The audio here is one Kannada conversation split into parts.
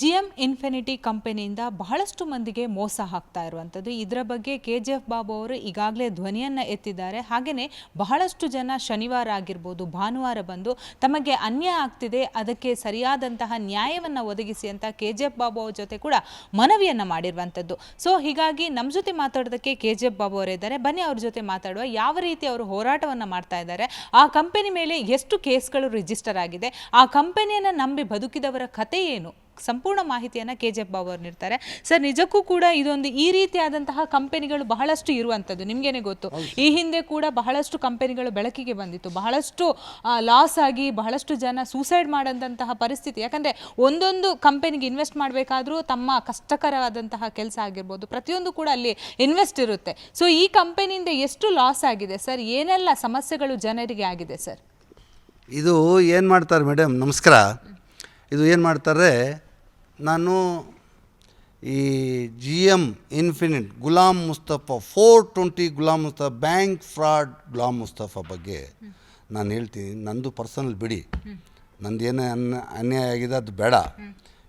ಜಿ ಎಂ ಇನ್ಫಿನಿಟಿ ಕಂಪನಿಯಿಂದ ಬಹಳಷ್ಟು ಮಂದಿಗೆ ಮೋಸ ಆಗ್ತಾ ಇರುವಂಥದ್ದು. ಇದರ ಬಗ್ಗೆ ಕೆ ಜಿ ಎಫ್ ಬಾಬು ಅವರು ಈಗಾಗಲೇ ಧ್ವನಿಯನ್ನು ಎತ್ತಿದ್ದಾರೆ. ಹಾಗೆಯೇ ಬಹಳಷ್ಟು ಜನ ಶನಿವಾರ ಆಗಿರ್ಬೋದು, ಭಾನುವಾರ ಬಂದು ತಮಗೆ ಅನ್ಯಾಯ ಆಗ್ತಿದೆ, ಅದಕ್ಕೆ ಸರಿಯಾದಂತಹ ನ್ಯಾಯವನ್ನು ಒದಗಿಸಿ ಅಂತ ಕೆ ಜಿ ಎಫ್ ಬಾಬು ಅವ್ರ ಜೊತೆ ಕೂಡ ಮನವಿಯನ್ನು ಮಾಡಿರುವಂಥದ್ದು. ಸೊ, ಹೀಗಾಗಿ ನಮ್ಮ ಜೊತೆ ಮಾತಾಡೋದಕ್ಕೆ ಕೆ ಜಿ ಎಫ್ ಬಾಬು ಅವರಿದ್ದಾರೆ ಬನ್ನಿ ಅವ್ರ ಜೊತೆ ಮಾತಾಡುವ. ಯಾವ ರೀತಿ ಅವರು ಹೋರಾಟವನ್ನು ಮಾಡ್ತಾ ಇದ್ದಾರೆ. ಆ ಕಂಪನಿ ಮೇಲೆ ಎಷ್ಟು ಕೇಸ್ಗಳು ರಿಜಿಸ್ಟರ್ ಆಗಿದೆ. ಆ ಕಂಪನಿಯನ್ನು ನಂಬಿ ಬದುಕಿದವರ ಕಥೆ ಏನು? ಸಂಪೂರ್ಣ ಮಾಹಿತಿಯನ್ನು ಕೆ ಜಿ ಎಫ್ ಬಾಬು ಅವರು ನೀಡ್ತಾರೆ. ಸರ್ ನಿಜಕ್ಕೂ ಕೂಡ ಇದೊಂದು ಈ ರೀತಿಯಾದಂತಹ ಕಂಪನಿಗಳು ಬಹಳಷ್ಟು ಇರುವಂಥದ್ದು. ನಿಮಗೇನೆ ಗೊತ್ತು. ಈ ಹಿಂದೆ ಕೂಡ ಬಹಳಷ್ಟು ಕಂಪನಿಗಳು ಬೆಳಕಿಗೆ ಬಂದಿತ್ತು. ಬಹಳಷ್ಟು ಲಾಸ್ ಆಗಿ ಬಹಳಷ್ಟು ಜನ ಸೂಸೈಡ್ ಮಾಡಿದಂತಹ ಪರಿಸ್ಥಿತಿ. ಯಾಕಂದರೆ ಒಂದೊಂದು ಕಂಪನಿಗೆ ಇನ್ವೆಸ್ಟ್ ಮಾಡಬೇಕಾದ್ರೂ ತಮ್ಮ ಕಷ್ಟಕರವಾದಂತಹ ಕೆಲಸ ಆಗಿರ್ಬೋದು. ಪ್ರತಿಯೊಂದು ಕೂಡ ಅಲ್ಲಿ ಇನ್ವೆಸ್ಟ್ ಇರುತ್ತೆ. ಸೊ ಈ ಕಂಪನಿಯಿಂದ ಎಷ್ಟು ಲಾಸ್ ಆಗಿದೆ? ಸರ್ ಏನೆಲ್ಲ ಸಮಸ್ಯೆಗಳು ಜನರಿಗೆ ಆಗಿದೆ ಸರ್? ಇದು ಏನು ಮಾಡ್ತಾರೆ ಮೇಡಮ್ ನಮಸ್ಕಾರ. ಇದು ಏನು ಮಾಡ್ತಾರೆ? ನಾನು ಈ G M infinite Ghulam Mustafa four twenty Ghulam Mustafa bank fraud Ghulam Mustafa ಬಗ್ಗೆ ನಾನು ಹೇಳ್ತೀನಿ. ನಂದು ಪರ್ಸನಲ್ ಬಿಡಿ. ನಂದು ಏನು ಅನ್ಯ ಅನ್ಯಾಯ ಆಗಿದೆ ಅದು ಬೇಡ.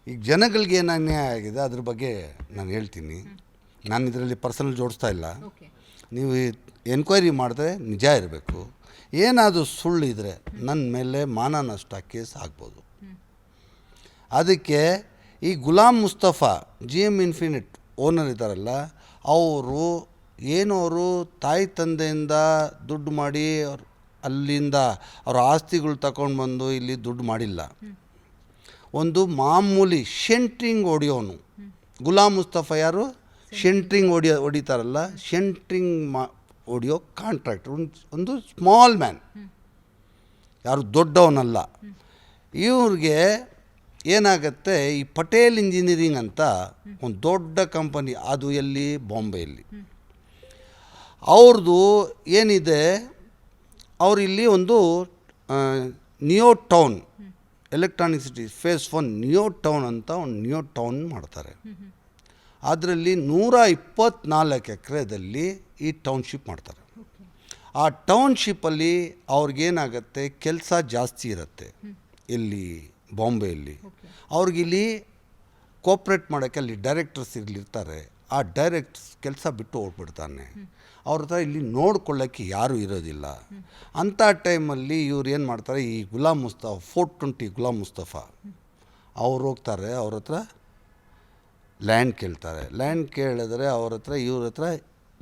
ಈಗ ಜನಗಳಿಗೆ ಏನು ಅನ್ಯಾಯ ಆಗಿದೆ ಅದ್ರ ಬಗ್ಗೆ ನಾನು ಹೇಳ್ತೀನಿ. ನಾನು ಇದರಲ್ಲಿ ಪರ್ಸನಲ್ ಜೋಡಿಸ್ತಾ ಇಲ್ಲ. ನೀವು ಎನ್ಕ್ವೈರಿ ಮಾಡಿದ್ರೆ ನಿಜ ಇರಬೇಕು. ಏನಾದರೂ ಸುಳ್ಳು ಇದ್ದರೆ ನನ್ನ ಮೇಲೆ ಮಾನ ನಷ್ಟ ಕೇಸ್ ಆಗ್ಬೋದು ಅದಕ್ಕೆ ಈ Ghulam Mustafa G M infinite owner ಇದ್ದಾರಲ್ಲ, ಅವರು ಏನು ಅವರು ತಾಯಿ ತಂದೆಯಿಂದ ದುಡ್ಡು ಮಾಡಿ ಅಲ್ಲಿಂದ ಅವರ ಆಸ್ತಿಗಳು ತಗೊಂಡು ಬಂದು ಇಲ್ಲಿ ದುಡ್ಡು ಮಾಡಿಲ್ಲ. ಒಂದು ಮಾಮೂಲಿ ಶೆಂಟ್ರಿಂಗ್ ಹೊಡಿಯೋನು. ಗುಲಾಮ್ ಮುಸ್ತಫಾ ಯಾರು? ಶೆಂಟ್ರಿಂಗ್ ಹೊಡಿಯೋ, ಹೊಡಿತಾರಲ್ಲ, ಶೆಂಟ್ರಿಂಗ್ ಮಾ, ಹೊಡಿಯೋ ಕಾಂಟ್ರಾಕ್ಟರ್, ಒಂದು ಒಂದು ಸ್ಮಾಲ್ ಮ್ಯಾನ್. ಯಾರು ದೊಡ್ಡವನಲ್ಲ. ಇವ್ರಿಗೆ ಏನಾಗತ್ತೆ ಈ ಪಟೇಲ್ ಇಂಜಿನಿಯರಿಂಗ್ ಅಂತ ಒಂದು ದೊಡ್ಡ ಕಂಪನಿ ಅದು ಎಲ್ಲಿ? ಬಾಂಬೆಯಲ್ಲಿ. ಅವ್ರದ್ದು ಏನಿದೆ ಅವ್ರು ಇಲ್ಲಿ ಒಂದು neo town electronic city phase one neo town ಅಂತ ಒಂದು ನಿಯೋ ಟೌನ್ ಮಾಡ್ತಾರೆ. ಅದರಲ್ಲಿ ನೂರ ಇಪ್ಪತ್ನಾಲ್ಕು ಎಕರೆದಲ್ಲಿ ಈ ಟೌನ್ಶಿಪ್ ಮಾಡ್ತಾರೆ. ಆ ಟೌನ್ಶಿಪ್ಪಲ್ಲಿ ಅವ್ರಿಗೇನಾಗತ್ತೆ ಕೆಲಸ ಜಾಸ್ತಿ ಇರುತ್ತೆ. ಇಲ್ಲಿ ಬಾಂಬೆಯಲ್ಲಿ. ಅವ್ರಿಗಿಲ್ಲಿ ಕೋಪ್ರೇಟ್ ಮಾಡೋಕ್ಕೆ ಅಲ್ಲಿ ಡೈರೆಕ್ಟರ್ಸ್ ಇರ್ಲಿರ್ತಾರೆ. ಆ ಡೈರೆಕ್ಟರ್ಸ್ ಕೆಲಸ ಬಿಟ್ಟು ಹೋಗ್ಬಿಡ್ತಾನೆ. ಅವ್ರ ಹತ್ರ ಇಲ್ಲಿ ನೋಡ್ಕೊಳ್ಳೋಕ್ಕೆ ಯಾರೂ ಇರೋದಿಲ್ಲ. ಅಂಥ ಟೈಮಲ್ಲಿ ಇವ್ರು ಏನು ಮಾಡ್ತಾರೆ ಈ ಗುಲಾಮ್ ಮುಸ್ತಫಾ ಫೋರ್ ಟ್ವೆಂಟಿ ಗುಲಾಮ್ ಮುಸ್ತಫಾ. ಅವ್ರು ಹೋಗ್ತಾರೆ ಅವ್ರ ಹತ್ರ ಲ್ಯಾಂಡ್ ಕೇಳ್ತಾರೆ. ಲ್ಯಾಂಡ್ ಕೇಳಿದ್ರೆ ಅವ್ರ ಹತ್ರ ಇವ್ರ ಹತ್ರ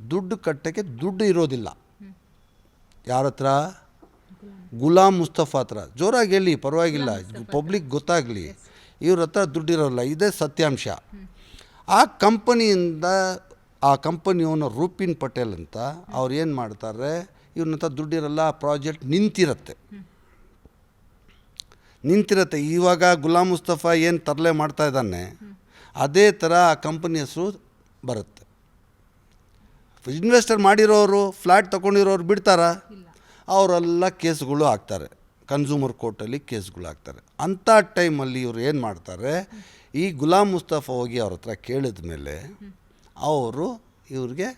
ದುಡ್ಡು ಕಟ್ಟೋಕ್ಕೆ ದುಡ್ಡು ಇರೋದಿಲ್ಲ. ಯಾರ ಹತ್ರ? ಗುಲಾಮ್ ಮುಸ್ತಫಾ ಹತ್ರ. ಜೋರಾಗಿ ಹೇಳಿ ಪರವಾಗಿಲ್ಲ. ಪಬ್ಲಿಕ್ ಗೊತ್ತಾಗಲಿ. ಇವ್ರ ಹತ್ರ ದುಡ್ಡಿರೋಲ್ಲ. ಇದೇ ಸತ್ಯಾಂಶ. ಆ ಕಂಪನಿಯಿಂದ ಆ ಕಂಪನಿ ಓನರ್ ರೂಪಿನ್ ಪಟೇಲ್ ಅಂತ ಅವ್ರು ಏನು ಮಾಡ್ತಾರೆ ಇವ್ರನ್ನ ಹತ್ರ ದುಡ್ಡಿರಲ್ಲ ಆ ಪ್ರಾಜೆಕ್ಟ್ ನಿಂತಿರತ್ತೆ. ನಿಂತಿರತ್ತೆ. ಇವಾಗ ಗುಲಾಮ್ ಮುಸ್ತಫಾ ಏನು ತರಲೆ ಮಾಡ್ತಾ ಇದ್ದಾನೆ ಅದೇ ಥರ ಆ ಕಂಪನಿ ಹೆಸರು ಬರುತ್ತೆ. ಇನ್ವೆಸ್ಟರ್ ಮಾಡಿರೋರು ಫ್ಲ್ಯಾಟ್ ತೊಗೊಂಡಿರೋರು ಬಿಡ್ತಾರಾ? ಅವರೆಲ್ಲ ಕೇಸ್ಗಳು ಹಾಕ್ತಾರೆ. ಕನ್ಸ್ಯೂಮರ್ ಕೋರ್ಟಲ್ಲಿ ಕೇಸ್ಗಳು ಹಾಕ್ತಾರೆ. ಅಂಥ ಟೈಮಲ್ಲಿ ಇವ್ರು ಏನು ಮಾಡ್ತಾರೆ? ಈ ಗುಲಾಮ್ ಮುಸ್ತಫಾ ಹೋಗಿ ಅವ್ರ ಹತ್ರ ಕೇಳಿದ ಮೇಲೆ ಅವರು ಇವ್ರಿಗೆ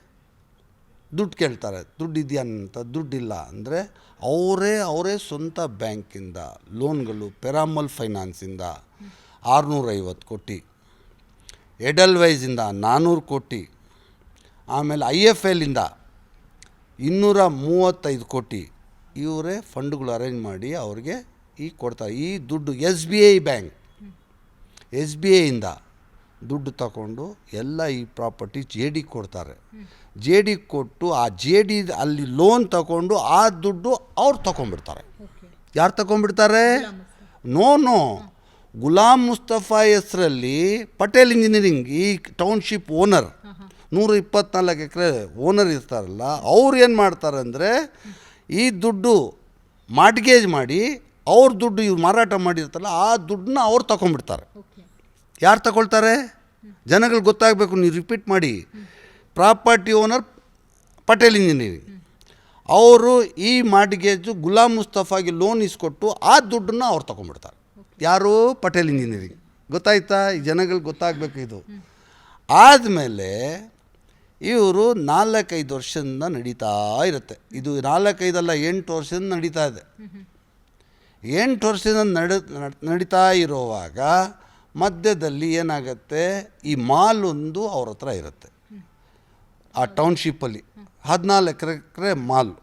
ದುಡ್ಡು ಕೇಳ್ತಾರೆ. ದುಡ್ಡು ಇದೆಯಾ ಅಂತ? ದುಡ್ಡಿಲ್ಲ ಅಂದರೆ ಅವರೇ ಅವರೇ ಸ್ವಂತ ಬ್ಯಾಂಕಿಂದ, ಲೋನ್ಗಳು ಪೆರಾಮಲ್ ಫೈನಾನ್ಸಿಂದ ಆರುನೂರೈವತ್ತು ಕೋಟಿ ಎಡಲ್ವೈಸಿಂದ ನಾನ್ನೂರು ಕೋಟಿ, ಆಮೇಲೆ ಐ ಎಫ್ ಎಲ್ಲಿಂದ ಇನ್ನೂರ ಮೂವತ್ತೈದು ಕೋಟಿ ಇವರೇ ಫಂಡ್ಗಳು ಅರೇಂಜ್ ಮಾಡಿ ಅವ್ರಿಗೆ ಈ ಕೊಡ್ತಾರೆ. ಈ ದುಡ್ಡು S B I bank. S B ಐಯಿಂದ ದುಡ್ಡು ತಗೊಂಡು ಎಲ್ಲ ಈ ಪ್ರಾಪರ್ಟಿ ಜೆ ಡಿ ಕೊಡ್ತಾರೆ. ಜೆ ಡಿ ಕೊಟ್ಟು ಆ ಜೆ ಡಿ ಅಲ್ಲಿ ಲೋನ್ ತಗೊಂಡು ಆ ದುಡ್ಡು ಅವ್ರು ತಗೊಂಡ್ಬಿಡ್ತಾರೆ. ಯಾರು ತಗೊಂಡ್ಬಿಡ್ತಾರೆ? No no. ಗುಲಾಮ್ ಮುಸ್ತಫಾ ಹೆಸರಲ್ಲಿ ಪಟೇಲ್ ಇಂಜಿನಿಯರಿಂಗ್ ಈ ಟೌನ್ಶಿಪ್ ಓನರ್. ನೂರ ಇಪ್ಪತ್ನಾಲ್ಕು ಎಕರೆ ಓನರ್ ಇರ್ತಾರಲ್ಲ ಅವ್ರು ಏನು ಮಾಡ್ತಾರೆ ಅಂದರೆ ಈ ದುಡ್ಡು ಮಾರ್ಟ್ಗೇಜ್ ಮಾಡಿ ಅವ್ರ ದುಡ್ಡು ಇವ್ರು ಮಾರಾಟ ಮಾಡಿರ್ತಲ್ಲ ಆ ದುಡ್ಡನ್ನ ಅವ್ರು ತಗೊಂಡ್ಬಿಡ್ತಾರೆ ಯಾರು ತಗೊಳ್ತಾರೆ ಜನಗಳು ಗೊತ್ತಾಗಬೇಕು ನೀವು ರಿಪೀಟ್ ಮಾಡಿ. Property owner Patel engineering. ಅವರು ಈ ಮಾರ್ಟ್ಗೇಜು ಗುಲಾಮ್ ಮುಸ್ತಫಾಗೆ ಲೋನ್ ಇಸ್ಕೊಟ್ಟು ಆ ದುಡ್ಡನ್ನ ಅವ್ರು ತೊಗೊಂಡ್ಬಿಡ್ತಾರೆ ಯಾರು? ಪಟೇಲ್ ಇಂಜಿನಿಯರಿಂಗ್. ಗೊತ್ತಾಯ್ತಾ? ಈ ಜನಗಳಿಗೆ ಗೊತ್ತಾಗಬೇಕು ಇದು. ಆದಮೇಲೆ ಇವರು ನಾಲ್ಕೈದು ವರ್ಷದಿಂದ ನಡೀತಾ ಇರುತ್ತೆ. ಇದು ನಾಲ್ಕೈದಲ್ಲ ಎಂಟು ವರ್ಷದಿಂದ ನಡೀತಾ ಇದೆ. ಎಂಟು ವರ್ಷದಿಂದ ನಡ ನಡ್- ನಡೀತಾ ಇರುವಾಗ ಮಧ್ಯದಲ್ಲಿ ಏನಾಗುತ್ತೆ? ಈ ಮಾಲ್ ಒಂದು ಅವ್ರ ಹತ್ರ ಇರುತ್ತೆ. ಆ ಟೌನ್ಶಿಪ್ಪಲ್ಲಿ ಹದಿನಾಲ್ಕು ಎಕರೆ ಎಕರೆ ಮಾಲ್.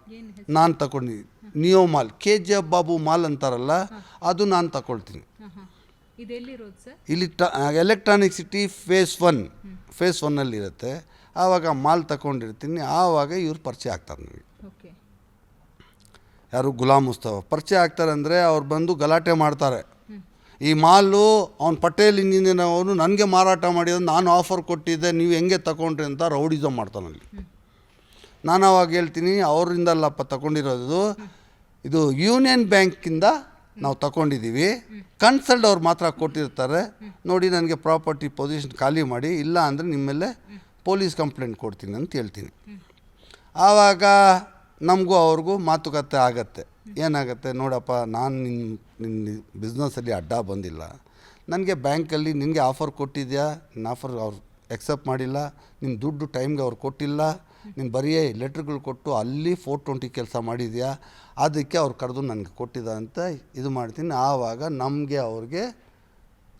ನಾನು ತಗೊಂಡಿದ್ದೀನಿ. Neo mall. K G F Babu mall ಅಂತಾರಲ್ಲ ಅದು ನಾನು ತಗೊಳ್ತೀನಿ. ಇಲ್ಲಿ ಟ electronic city phase one. Phase ಒನ್ನಲ್ಲಿ ಇರುತ್ತೆ ಆವಾಗ ಮಾಲ್ ತಗೊಂಡಿರ್ತೀನಿ ಆವಾಗ ಇವ್ರು ಪರಿಚಯ ಆಗ್ತಾರೆ ನನಗೆ. ಓಕೆ. ಯಾರು? ಗುಲಾಮ್ ಉಸ್ತವ ಪರಿಚಯ ಆಗ್ತಾರೆ ಅಂದರೆ ಅವ್ರು ಬಂದು ಗಲಾಟೆ ಮಾಡ್ತಾರೆ. ಈ ಮಾಲು ಅವ್ನು ಪಟೇಲ್ ಇಂಜಿನಿಯರ್ ಅವನು ನನಗೆ ಮಾರಾಟ ಮಾಡಿದ ನಾನು ಆಫರ್ ಕೊಟ್ಟಿದ್ದೆ ನೀವು ಹೆಂಗೆ ತಗೊಂಡ್ರಿ ಅಂತ ರೌಡಿಸಮ್ ಮಾಡ್ತಾನಲ್ಲಿ ನಾನು ಅವಾಗ ಹೇಳ್ತೀನಿ ಅವರಿಂದಲ್ಲಪ್ಪ ತಗೊಂಡಿರೋದು ಇದು ಯೂನಿಯನ್ ಬ್ಯಾಂಕಿಂದ ನಾವು ತಗೊಂಡಿದ್ದೀವಿ ಕನ್ಸಲ್ಟ್ ಅವ್ರು ಮಾತ್ರ ಕೊಟ್ಟಿರ್ತಾರೆ. ನೋಡಿ ನನಗೆ ಪ್ರಾಪರ್ಟಿ ಪೊಸಿಷನ್ ಖಾಲಿ ಮಾಡಿ ಇಲ್ಲ ಅಂದರೆ ನಿಮ್ಮ ಮೇಲೆ ಪೊಲೀಸ್ ಕಂಪ್ಲೇಂಟ್ ಕೊಡ್ತೀನಿ ಅಂತ ಹೇಳ್ತೀನಿ. ಆವಾಗ ನಮಗೂ ಅವ್ರಿಗೂ ಮಾತುಕತೆ ಆಗತ್ತೆ. ಏನಾಗುತ್ತೆ ನೋಡಪ್ಪ, ನಾನು ನಿನ್ನ ನಿನ್ನ ಬಿಸ್ನೆಸ್ಸಲ್ಲಿ ಅಡ್ಡ ಬಂದಿಲ್ಲ. ನನಗೆ ಬ್ಯಾಂಕಲ್ಲಿ ನಿನಗೆ ಆಫರ್ ಕೊಟ್ಟಿದ್ಯಾ? ನಿನ್ನ ಆಫರ್ ಅವ್ರು ಎಕ್ಸೆಪ್ಟ್ ಮಾಡಿಲ್ಲ. ನಿನ್ನ ದುಡ್ಡು ಟೈಮ್ಗೆ ಅವ್ರು ಕೊಟ್ಟಿಲ್ಲ. ನೀನು ಬರೀ ಲೆಟ್ರ್ಗಳು ಕೊಟ್ಟು ಅಲ್ಲಿ ಫೋರ್ ಟ್ವೆಂಟಿ ಕೆಲಸ ಮಾಡಿದ್ಯಾ? ಅದಕ್ಕೆ ಅವ್ರು ಕರೆದು ನನಗೆ ಕೊಟ್ಟಿದ್ದ ಅಂತ ಇದು ಮಾಡ್ತೀನಿ. ಆವಾಗ ನಮಗೆ ಅವ್ರಿಗೆ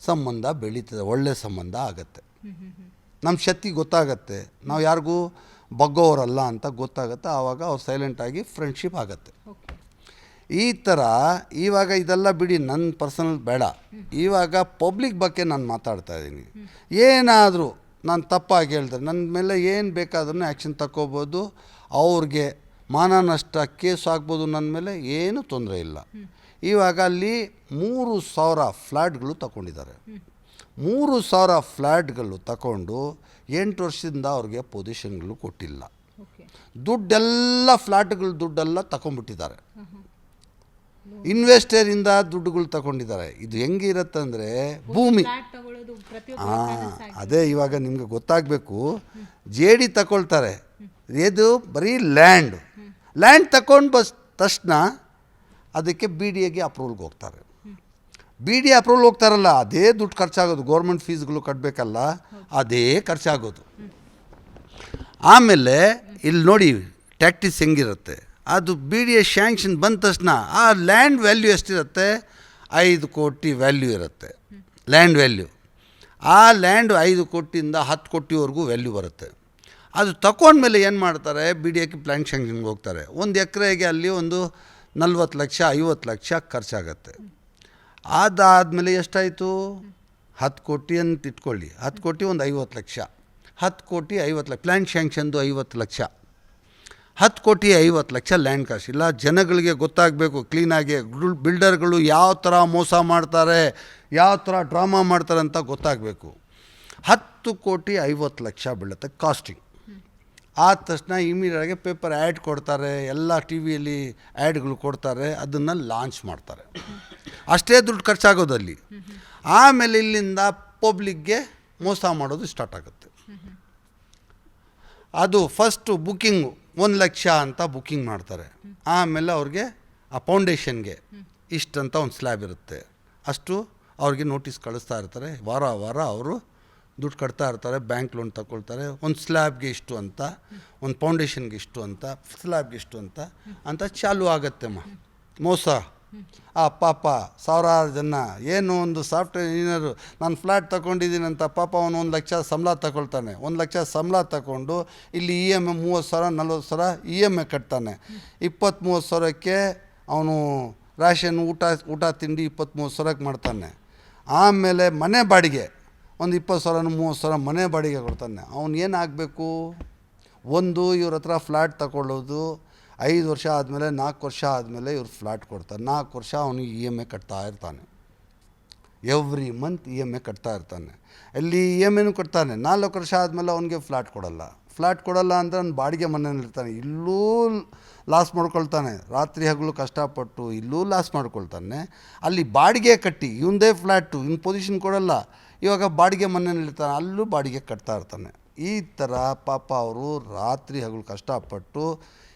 ಸಂಬಂಧ ಬೆಳೀತದೆ ಒಳ್ಳೆಯ ಸಂಬಂಧ ಆಗತ್ತೆ. ನಮ್ಮ ಶಕ್ತಿ ಗೊತ್ತಾಗತ್ತೆ. ನಾವು ಯಾರಿಗೂ ಬಗ್ಗೋರಲ್ಲ ಅಂತ ಗೊತ್ತಾಗುತ್ತೆ. ಆವಾಗ ಅವ್ರು ಸೈಲೆಂಟಾಗಿ ಫ್ರೆಂಡ್ಶಿಪ್ ಆಗುತ್ತೆ. ಈ ಥರ ಇವಾಗ ಇದೆಲ್ಲ ಬಿಡಿ ನನ್ನ ಪರ್ಸನಲ್ ಬೇಡ. ಇವಾಗ ಪಬ್ಲಿಕ್ ಬಗ್ಗೆ ನಾನು ಮಾತಾಡ್ತಾ ಇದ್ದೀನಿ ಏನಾದರೂ ನಾನು ತಪ್ಪಾಗಿ ಹೇಳಿದ್ರೆ ನನ್ನ ಮೇಲೆ ಏನು ಬೇಕಾದ್ರೂ ಆ್ಯಕ್ಷನ್ ತಗೋಬೋದು ಅವ್ರಿಗೆ ಮಾನ ನಷ್ಟ ಕೇಸ್ ಆಗ್ಬೋದು ನನ್ನ ಮೇಲೆ ಏನೂ ತೊಂದರೆ ಇಲ್ಲ. ಇವಾಗ ಅಲ್ಲಿ ಮೂರು ಸಾವಿರ ಫ್ಲ್ಯಾಟ್ಗಳು ತಗೊಂಡಿದ್ದಾರೆ ಮೂರು ಸಾವಿರ ಫ್ಲ್ಯಾಟ್ಗಳು ತಗೊಂಡು ಎಂಟು ವರ್ಷದಿಂದ ಅವ್ರಿಗೆ ಪೊಸಿಷನ್ಗಳು ಕೊಟ್ಟಿಲ್ಲ. ದುಡ್ಡೆಲ್ಲ ಫ್ಲ್ಯಾಟ್ಗಳು ದುಡ್ಡೆಲ್ಲ ತಗೊಂಡ್ಬಿಟ್ಟಿದ್ದಾರೆ ಇನ್ವೆಸ್ಟರಿಂದ ದುಡ್ಡುಗಳು ತಗೊಂಡಿದ್ದಾರೆ ಇದು ಹೆಂಗಿರತ್ತಂದರೆ ಭೂಮಿ. ಹಾಂ ಅದೇ ಇವಾಗ ನಿಮಗೆ ಗೊತ್ತಾಗಬೇಕು. ಜೆ ಡಿ ತಗೊಳ್ತಾರೆ. ಇದು ಬರೀ ಲ್ಯಾಂಡ್. ಲ್ಯಾಂಡ್ ತಗೊಂಡು ಬಸ್ ತಕ್ಷಣ ಅದಕ್ಕೆ ಬಿ ಡಿ ಎಗೆ ಅಪ್ರೂವಲ್ಗೆ ಹೋಗ್ತಾರೆ. ಬಿ ಡಿ ಅಪ್ರೂವಲ್ ಹೋಗ್ತಾರಲ್ಲ, ಅದೇ ದುಡ್ಡು ಖರ್ಚಾಗೋದು ಗೌರ್ಮೆಂಟ್ ಫೀಸ್ಗಳು ಕಟ್ಟಬೇಕಲ್ಲ ಅದೇ ಖರ್ಚಾಗೋದು. ಆಮೇಲೆ ಇಲ್ಲಿ ನೋಡಿ ಟ್ಯಾಕ್ಟಿಸ್ ಹೆಂಗಿರುತ್ತೆ? ಅದು ಬಿ ಡಿ ಎ ಶ್ಯಾಂಕ್ಷನ್ ಬಂದ ತಕ್ಷಣ ಆ ಲ್ಯಾಂಡ್ ವ್ಯಾಲ್ಯೂ ಎಷ್ಟಿರುತ್ತೆ? ಐದು ಕೋಟಿ ವ್ಯಾಲ್ಯೂ ಇರುತ್ತೆ. ಲ್ಯಾಂಡ್ ವ್ಯಾಲ್ಯೂ ಆ ಲ್ಯಾಂಡ್ ಐದು ಕೋಟಿಯಿಂದ ಹತ್ತು ಕೋಟಿವರೆಗೂ ವ್ಯಾಲ್ಯೂ ಬರುತ್ತೆ. ಅದು ತಗೊಂಡ್ಮೇಲೆ ಏನು ಮಾಡ್ತಾರೆ? ಬಿ ಡಿ ಎಕ್ಕೆ ಪ್ಲ್ಯಾನ್ ಶ್ಯಾಂಕ್ಷನ್ಗೆ ಹೋಗ್ತಾರೆ. ಒಂದು ಎಕರೆಗೆ ಅಲ್ಲಿ ಒಂದು ನಲ್ವತ್ತು ಲಕ್ಷ, ಐವತ್ತು ಲಕ್ಷ ಖರ್ಚಾಗತ್ತೆ. ಅದಾದಮೇಲೆ ಎಷ್ಟಾಯಿತು? ಹತ್ತು ಕೋಟಿ ಅಂತ ಇಟ್ಕೊಳ್ಳಿ. ಹತ್ತು ಕೋಟಿ ಒಂದು ಐವತ್ತು ಲಕ್ಷ. ಹತ್ತು ಕೋಟಿ ಐವತ್ತು ಲಕ್ಷ. ಪ್ಲ್ಯಾನ್ ಶ್ಯಾಂಕ್ಷನ್ದು ಐವತ್ತು ಲಕ್ಷ. ಹತ್ತು ಕೋಟಿ ಐವತ್ತು ಲಕ್ಷ ಲ್ಯಾಂಡ್ ಕಾಸ್ಟ್ ಇಲ್ಲ, ಜನಗಳಿಗೆ ಗೊತ್ತಾಗಬೇಕು ಕ್ಲೀನಾಗಿ ಬಿಲ್ಡರ್ಗಳು ಯಾವ ಥರ ಮೋಸ ಮಾಡ್ತಾರೆ, ಯಾವ ಥರ ಡ್ರಾಮಾ ಮಾಡ್ತಾರೆ ಅಂತ ಗೊತ್ತಾಗಬೇಕು. ಹತ್ತು ಕೋಟಿ ಐವತ್ತು ಲಕ್ಷ ಬೀಳುತ್ತೆ ಕಾಸ್ಟಿಂಗ್ ಆದ ತಕ್ಷಣ ಇಮಿಡಿಯೇಟಾಗಿ ಪೇಪರ್ ಆ್ಯಡ್ ಕೊಡ್ತಾರೆ, ಎಲ್ಲ ಟಿ ವಿಯಲ್ಲಿ ಆ್ಯಡ್ಗಳು ಕೊಡ್ತಾರೆ, ಅದನ್ನು ಲಾಂಚ್ ಮಾಡ್ತಾರೆ. ಅಷ್ಟೇ ದುಡ್ಡು ಖರ್ಚಾಗೋದಲ್ಲಿ. ಆಮೇಲೆ ಇಲ್ಲಿಂದ ಪಬ್ಲಿಕ್ಗೆ ಮೋಸ ಮಾಡೋದು ಸ್ಟಾರ್ಟ್ ಆಗುತ್ತೆ. ಅದು ಫಸ್ಟು ಬುಕ್ಕಿಂಗು ಒಂದು ಲಕ್ಷ ಅಂತ ಬುಕ್ಕಿಂಗ್ ಮಾಡ್ತಾರೆ. ಆಮೇಲೆ ಅವ್ರಿಗೆ ಆ ಫೌಂಡೇಶನ್ಗೆ ಇಷ್ಟಂತ ಒಂದು ಸ್ಲ್ಯಾಬ್ ಇರುತ್ತೆ. ಅಷ್ಟು ಅವ್ರಿಗೆ ನೋಟಿಸ್ ಕಳಿಸ್ತಾ ಇರ್ತಾರೆ. ವಾರ ವಾರ ಅವರು ದುಡ್ಡು ಕಟ್ತಾ ಇರ್ತಾರೆ ಬ್ಯಾಂಕ್ ಲೋನ್ ತಗೊಳ್ತಾರೆ, ಒಂದು ಸ್ಲ್ಯಾಬ್ಗೆ ಇಷ್ಟು ಅಂತ, ಒಂದು ಫೌಂಡೇಶನ್ಗೆ ಇಷ್ಟು ಅಂತ ಸ್ಲ್ಯಾಬ್ಗೆ ಇಷ್ಟು ಅಂತ ಅಂತ ಚಾಲು ಆಗತ್ತೆಮ್ಮ ಮೋಸ. ಆ ಪಾಪ ಸಾವಿರಾರು ಜನ, ಏನು ಒಂದು ಸಾಫ್ಟ್ವೇರ್ ಇಂಜಿನಿಯರು ನಾನು ಫ್ಲ್ಯಾಟ್ ತಗೊಂಡಿದ್ದೀನಿ ಅಂತ ಪಾಪ ಅವನು ಒಂದು ಲಕ್ಷ ಸಂಬಳ ತಗೊಳ್ತಾನೆ. ಒಂದು ಲಕ್ಷ ಸಂಬಳ ತಗೊಂಡು ಇಲ್ಲಿ ಇ ಎಂ ಐ ಮೂವತ್ತು ಸಾವಿರ, ನಲ್ವತ್ತು ಸಾವಿರ ಇ ಎಂ ಐ ಕಟ್ತಾನೆ. ಇಪ್ಪತ್ತು ಮೂವತ್ತು ಸಾವಿರಕ್ಕೆ ಅವನು ರೇಷನ್ ಊಟ ಊಟ ತಿಂಡಿ ಇಪ್ಪತ್ತು ಮೂವತ್ತು ಸಾವಿರಕ್ಕೆ ಮಾಡ್ತಾನೆ. ಆಮೇಲೆ ಮನೆ ಬಾಡಿಗೆ. ಒಂದು ಇಪ್ಪತ್ತು ಸಾವಿರ ಮೂವತ್ತು ಸಾವಿರ ಮನೆ ಬಾಡಿಗೆ ಕೊಡ್ತಾನೆ. ಅವ್ನು ಆಗಬೇಕು? ಒಂದು ಇವ್ರ ಹತ್ರ ಫ್ಲ್ಯಾಟ್ ತಗೊಳ್ಳೋದು ಐದು ವರ್ಷ ಆದಮೇಲೆ, ನಾಲ್ಕು ವರ್ಷ ಆದಮೇಲೆ ಇವ್ರು ಫ್ಲ್ಯಾಟ್ ಕೊಡ್ತಾರೆ ನಾಲ್ಕು ವರ್ಷ ಅವನಿಗೆ ಇ ಎಂ ಐ ಕಟ್ತಾ ಇರ್ತಾನೆ. Every month E M I ಕಟ್ತಾ ಇರ್ತಾನೆ. ಅಲ್ಲಿ ಇ ಎಂ ಐನೂ ಕಟ್ತಾನೆ. ನಾಲ್ಕು ವರ್ಷ ಆದಮೇಲೆ ಅವನಿಗೆ ಫ್ಲ್ಯಾಟ್ ಕೊಡಲ್ಲ. ಫ್ಲ್ಯಾಟ್ ಕೊಡಲ್ಲ ಅಂದರೆ ಅವ್ನು ಬಾಡಿಗೆ ಮನೇಲಿ ಇರ್ತಾನೆ. ಇಲ್ಲೂ ಲಾಸ್ ಮಾಡ್ಕೊಳ್ತಾನೆ. ರಾತ್ರಿ ಹಗಲು ಕಷ್ಟಪಟ್ಟು ಇಲ್ಲೂ ಲಾಸ್ ಮಾಡ್ಕೊಳ್ತಾನೆ. ಅಲ್ಲಿ ಬಾಡಿಗೆ ಕಟ್ಟಿ ಇವಂದೇ ಫ್ಲ್ಯಾಟು ಇವ್ನ ಪೊಸಿಷನ್ ಕೊಡಲ್ಲ. ಇವಾಗ ಬಾಡಿಗೆ ಮನೆಯಲ್ಲಿರ್ತಾನೆ ಅಲ್ಲೂ ಬಾಡಿಗೆ ಕಟ್ತಾ ಇರ್ತಾನೆ. ಈ ಥರ ಪಾಪ ಅವರು ರಾತ್ರಿ ಹಗಲು ಕಷ್ಟಪಟ್ಟು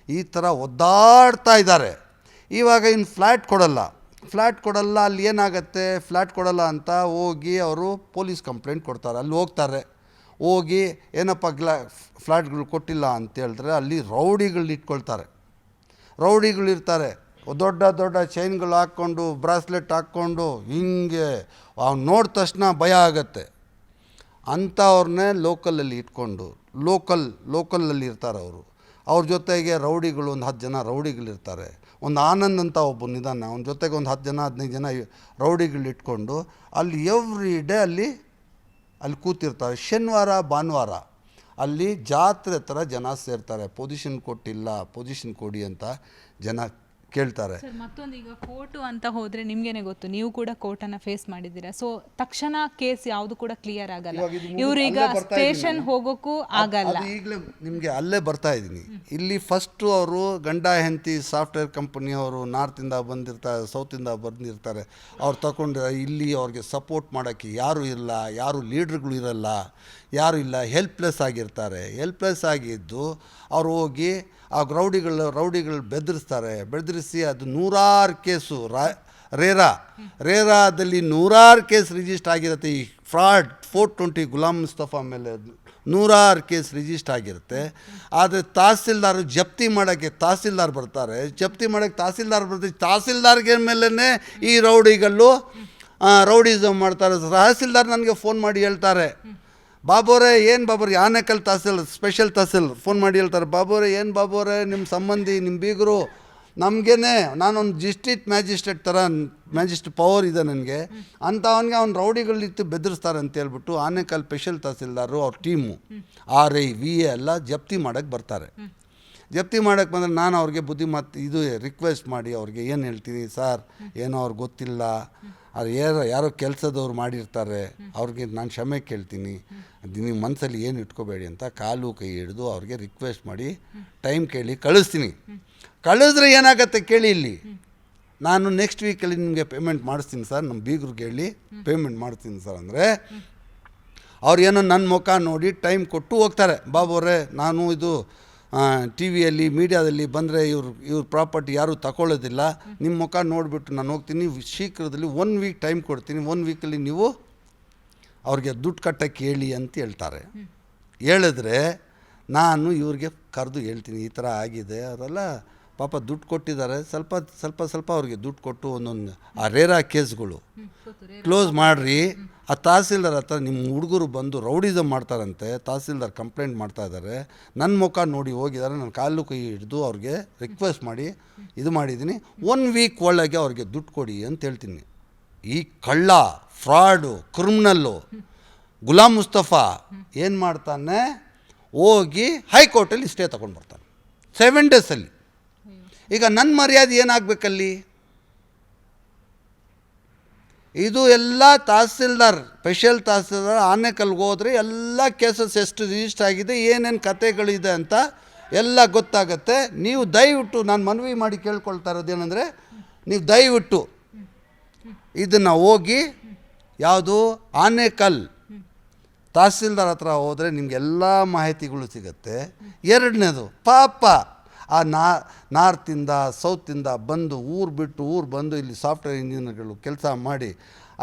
ಈ ಥರ ಒದ್ದಾಡ್ತಾ ಇದ್ದಾರೆ. ಇವಾಗ ಇನ್ನು ಫ್ಲ್ಯಾಟ್ ಕೊಡಲ್ಲ. ಫ್ಲ್ಯಾಟ್ ಕೊಡಲ್ಲ, ಅಲ್ಲಿ ಏನಾಗುತ್ತೆ? ಫ್ಲ್ಯಾಟ್ ಕೊಡಲ್ಲ ಅಂತ ಹೋಗಿ ಅವರು ಪೊಲೀಸ್ ಕಂಪ್ಲೇಂಟ್ ಕೊಡ್ತಾರೆ. ಅಲ್ಲಿ ಹೋಗ್ತಾರೆ. ಹೋಗಿ ಏನಪ್ಪ ಗ್ಲಾ, ಫ್ಲ್ಯಾಟ್ಗಳು ಕೊಟ್ಟಿಲ್ಲ ಅಂತ ಹೇಳಿದ್ರೆ ಅಲ್ಲಿ ರೌಡಿಗಳನ್ನ ಇಟ್ಕೊಳ್ತಾರೆ. ರೌಡಿಗಳಿರ್ತಾರೆ ದೊಡ್ಡ ದೊಡ್ಡ ಚೈನ್ಗಳು ಹಾಕ್ಕೊಂಡು ಬ್ರಾಸ್ಲೆಟ್ ಹಾಕ್ಕೊಂಡು, ಹಿಂಗೆ ಅವ್ನು ನೋಡಿದ ತಕ್ಷಣ ಭಯ ಆಗತ್ತೆ. ಅಂಥವ್ರನ್ನೇ ಲೋಕಲಲ್ಲಿ ಇಟ್ಕೊಂಡು, ಲೋಕಲ್ ಲೋಕಲಲ್ಲಿ ಇರ್ತಾರೆ ಅವರು. ಅವ್ರ ಜೊತೆಗೆ ರೌಡಿಗಳು ಒಂದು ಹತ್ತು ಜನ ರೌಡಿಗಳಿರ್ತಾರೆ. ಒಂದು ಆನಂದ್ ಅಂತ ಒಬ್ಬ ನಿಧಾನ, ಅವನ ಜೊತೆಗೆ ಒಂದು ಹತ್ತು ಜನ, ಹದಿನೈದು ಜನ ರೌಡಿಗಳು ಇಟ್ಕೊಂಡು ಅಲ್ಲಿ ಎವ್ರಿ ಡೇ ಅಲ್ಲಿ ಅಲ್ಲಿ ಕೂತಿರ್ತಾರೆ. ಶನಿವಾರ, ಭಾನುವಾರ ಅಲ್ಲಿ ಜಾತ್ರೆ ಥರ ಜನ ಸೇರ್ತಾರೆ. ಪೊಸಿಷನ್ ಕೊಟ್ಟಿಲ್ಲ ಪೊಸಿಷನ್ ಕೊಡಿ ಅಂತ ಜನ ಕೇಳ್ತಾರೆ. ಮತ್ತೊಂದು ಈಗ ಕೋರ್ಟು ಅಂತ ಹೋದ್ರೆ ನಿಮ್ಗೇನೆ ಗೊತ್ತು ನೀವು ಕೂಡ ಕೋರ್ಟನ್ನ ಫೇಸ್ ಮಾಡಿದ್ದೀರಾ. ಸೊ ತಕ್ಷಣ ಕೇಸ್ ಯಾವುದು ಕೂಡ ಕ್ಲಿಯರ್ ಆಗಲ್ಲ. ಇವ್ರೀಗ ಅಲ್ಲೇ ಸ್ಟೇಷನ್ ಹೋಗೋಕ್ಕೂ ಆಗಲ್ಲ. ಈಗಲೇ ನಿಮಗೆ ಅಲ್ಲೇ ಬರ್ತಾ ಇದ್ದೀನಿ. ಇಲ್ಲಿ ಫಸ್ಟ್ ಅವರು ಗಂಡ ಹೆಂಡತಿ ಸಾಫ್ಟ್ವೇರ್ ಕಂಪನಿಯವರು ನಾರ್ತಿಂದ ಬಂದಿರ್ತಾರೆ ಸೌತಿಂದ ಬಂದಿರ್ತಾರೆ. ಅವ್ರು ತಗೊಂಡು ಇಲ್ಲಿ ಅವ್ರಿಗೆ ಸಪೋರ್ಟ್ ಮಾಡೋಕ್ಕೆ ಯಾರು ಇಲ್ಲ ಯಾರು ಲೀಡ್ರ್ಗಳು ಇರಲ್ಲ ಯಾರು ಇಲ್ಲ ಹೆಲ್ಪ್ಲೆಸ್ ಆಗಿರ್ತಾರೆ. ಹೆಲ್ಪ್ಲೆಸ್ ಆಗಿದ್ದು ಅವ್ರು ಹೋಗಿ ಆ ರೌಡಿಗಳು ರೌಡಿಗಳು ಬೆದರಿಸ್ತಾರೆ. ಬೆದರಿಸಿ ಅದು ನೂರಾರು ಕೇಸು. ರಾ, ರೇರಾ. ರೇರಾದಲ್ಲಿ ನೂರಾರು ಕೇಸ್ ರಿಜಿಸ್ಟರ್ ಆಗಿರುತ್ತೆ. ಈ fraud four twenty Gulam Mustafa ಮೇಲೆ ನೂರಾರು ಕೇಸ್ ರಿಜಿಸ್ಟರ್ ಆಗಿರುತ್ತೆ. ಆದರೆ ತಹಸೀಲ್ದಾರ್ ಜಪ್ತಿ ಮಾಡೋಕ್ಕೆ ತಹಸೀಲ್ದಾರ್ ಬರ್ತಾರೆ. ಜಪ್ತಿ ಮಾಡೋಕ್ಕೆ ತಹಸೀಲ್ದಾರ್ ಬರ್ತಾರೆ ತಹಸೀಲ್ದಾರ್ಗೆ ಮೇಲೇ ಈ ರೌಡಿಗಳು ರೌಡಿಸಮ್ ಮಾಡ್ತಾರೆ. ತಹಸೀಲ್ದಾರ್ ನನಗೆ ಫೋನ್ ಮಾಡಿ ಹೇಳ್ತಾರೆ. ಬಾಬೋರೆ, ಏನು ಬಾಬೋರೆ ಆನೇಕಲ್ ತಹಸೀಲ್ ಸ್ಪೆಷಲ್ ತಹಸೀಲ್ ಫೋನ್ ಮಾಡಿ ಹೇಳ್ತಾರೆ, ಬಾಬೋರೆ, ಏನು ಬಾಬೋರೆ ನಿಮ್ಮ ಸಂಬಂಧಿ ನಿಮ್ಮ ಬೀಗರು, ನಮಗೇನೆ, ನಾನೊಂದು ಡಿಸ್ಟ್ರಿಕ್ಟ್ ಮ್ಯಾಜಿಸ್ಟ್ರೇಟ್ ಥರ ಮ್ಯಾಜಿಸ್ಟ್ರೇಟ್ ಪವರ್ ಇದೆ ನನಗೆ. ಅಂತ ಅವನಿಗೆ ಅವ್ನು ರೌಡಿಗಳಿತ್ತು ಬೆದರಿಸ್ತಾರೆ ಅಂತ ಹೇಳ್ಬಿಟ್ಟು ಆನೇಕಲ್ ಸ್ಪೆಷಲ್ ತಹಸೀಲ್ದಾರು ಅವ್ರ team R I, V A ಎಲ್ಲ ಜಪ್ತಿ ಮಾಡೋಕ್ಕೆ ಬರ್ತಾರೆ. ಜಪ್ತಿ ಮಾಡೋಕ್ಕೆ ಬಂದರೆ ನಾನು ಅವ್ರಿಗೆ ಬುದ್ಧಿಮಾತು, ಇದು ರಿಕ್ವೆಸ್ಟ್ ಮಾಡಿ ಅವ್ರಿಗೆ ಏನು ಹೇಳ್ತೀನಿ, ಸರ್, ಏನೋ ಅವ್ರಿಗೆ ಗೊತ್ತಿಲ್ಲ. ಅದು ಯಾರೋ ಯಾರೋ ಕೆಲಸದವ್ರು ಮಾಡಿರ್ತಾರೆ, ಅವ್ರಿಗೆ ನಾನು ಕ್ಷಮೆ ಕೇಳ್ತೀನಿ ಅದು ನೀವು ಮನಸ್ಸಲ್ಲಿ ಏನು ಇಟ್ಕೋಬೇಡಿ ಅಂತ ಕಾಲು ಕೈ ಹಿಡಿದು ಅವ್ರಿಗೆ ರಿಕ್ವೆಸ್ಟ್ ಮಾಡಿ ಟೈಮ್ ಕೇಳಿ ಕಳಿಸ್ತೀನಿ. ಕಳಿಸಿದ್ರೆ ಏನಾಗತ್ತೆ ಕೇಳಿ ಇಲ್ಲಿ. ನಾನು ನೆಕ್ಸ್ಟ್ ವೀಕಲ್ಲಿ ನಿಮಗೆ ಪೇಮೆಂಟ್ ಮಾಡಿಸ್ತೀನಿ ಸರ್ ನಮ್ಮ ಬೀಗ್ರಿಗೆ ಹೇಳಿ ಪೇಮೆಂಟ್ ಮಾಡ್ತೀನಿ ಸರ್ ಅಂದರೆ, ಅವ್ರು ಏನೋ ನನ್ನ ಮುಖ ನೋಡಿ ಟೈಮ್ ಕೊಟ್ಟು ಹೋಗ್ತಾರೆ. ಬಾಬು ಅವರೇ, ನಾನು ಇದು ಟಿ ವಿಯಲ್ಲಿ ಮೀಡಿಯಾದಲ್ಲಿ ಬಂದರೆ ಇವ್ರು ಇವ್ರ ಪ್ರಾಪರ್ಟಿ ಯಾರೂ ತಗೊಳ್ಳೋದಿಲ್ಲ ನಿಮ್ಮ ಮುಖ ನೋಡಿಬಿಟ್ಟು ನಾನು ಹೋಗ್ತೀನಿ ಶೀಘ್ರದಲ್ಲಿ ಒನ್ ವೀಕ್ ಟೈಮ್ ಕೊಡ್ತೀನಿ ಒನ್ ವೀಕಲ್ಲಿ ನೀವು ಅವ್ರಿಗೆ ದುಡ್ಡು ಕಟ್ಟಕ್ಕೆ ಹೇಳಿ ಅಂತ ಹೇಳ್ತಾರೆ. ಹೇಳಿದ್ರೆ ನಾನು ಇವ್ರಿಗೆ ಕರೆದು ಹೇಳ್ತೀನಿ ಈ ಥರ ಆಗಿದೆ ಅವರೆಲ್ಲ ಪಾಪ ದುಡ್ಡು ಕೊಟ್ಟಿದ್ದಾರೆ ಸ್ವಲ್ಪ ಸ್ವಲ್ಪ ಸ್ವಲ್ಪ ಅವ್ರಿಗೆ ದುಡ್ಡು ಕೊಟ್ಟು ಒಂದೊಂದು ಆ ರೇರಾ ಕೇಸ್ಗಳು ಕ್ಲೋಸ್ ಮಾಡಿರಿ. ಆ ತಹಸೀಲ್ದಾರ್ ಹತ್ರ ನಿಮ್ಮ ಹುಡುಗರು ಬಂದು ರೌಡಿಸಮ್ ಮಾಡ್ತಾರಂತೆ, ತಹಸೀಲ್ದಾರ್ ಕಂಪ್ಲೇಂಟ್ ಮಾಡ್ತಾ ಇದ್ದಾರೆ ನನ್ನ ಮುಖ ನೋಡಿ ಹೋಗಿದ್ದಾರೆ ನನ್ನ ಕಾಲು ಕೈ ಹಿಡಿದು ಅವ್ರಿಗೆ ರಿಕ್ವೆಸ್ಟ್ ಮಾಡಿ, ಇದು ಮಾಡಿದ್ದೀನಿ ಒನ್ ವೀಕ್ ಒಳಗೆ ಅವ್ರಿಗೆ ದುಡ್ಡು ಕೊಡಿ ಅಂತ ಹೇಳ್ತೀನಿ. ಈ ಕಳ್ಳ ಫ್ರಾಡು ಕ್ರಿಮಿನಲ್ಲು ಗುಲಾಮ್ ಮುಸ್ತಫಾ ಏನು ಮಾಡ್ತಾನೆ, ಹೋಗಿ ಹೈಕೋರ್ಟಲ್ಲಿ ಸ್ಟೇ ತೊಗೊಂಡು ಬರ್ತಾನೆ. ಸೆವೆನ್ ಡೇಸಲ್ಲಿ ಈಗ ನನ್ನ ಮರ್ಯಾದೆ ಏನಾಗಬೇಕಲ್ಲಿ? ಇದು ಎಲ್ಲ ತಹಸೀಲ್ದಾರ್, ಸ್ಪೆಷಲ್ ತಹಸೀಲ್ದಾರ್, ಆನೆಕಲ್ಗೆ ಹೋದರೆ ಎಲ್ಲ ಕೇಸಸ್ ಎಷ್ಟು ರಿಜಿಸ್ಟರ್ ಆಗಿದೆ, ಏನೇನು ಕತೆಗಳಿದೆ ಅಂತ ಎಲ್ಲ ಗೊತ್ತಾಗತ್ತೆ. ನೀವು ದಯವಿಟ್ಟು ನಾನು ಮನವಿ ಮಾಡಿ ಕೇಳ್ಕೊಳ್ತಾ ಇರೋದೇನೆಂದರೆ ನೀವು ದಯವಿಟ್ಟು ಇದನ್ನು ಹೋಗಿ ಯಾವುದು? ಆನೆಕಲ್. ತಹಸೀಲ್ದಾರ್ ಹತ್ರ ಹೋದರೆ ನಿಮಗೆಲ್ಲ ಮಾಹಿತಿಗಳು ಸಿಗುತ್ತೆ. ಎರಡನೇದು, ಪಾಪ. ಆ ನಾ, ನಾರ್ತಿಂದ, ಸೌತಿಂದ ಬಂದು ಊರು ಬಿಟ್ಟು ಊರು ಬಂದು ಇಲ್ಲಿ ಸಾಫ್ಟ್ವೇರ್ ಇಂಜಿನಿಯರ್ಗಳು ಕೆಲಸ ಮಾಡಿ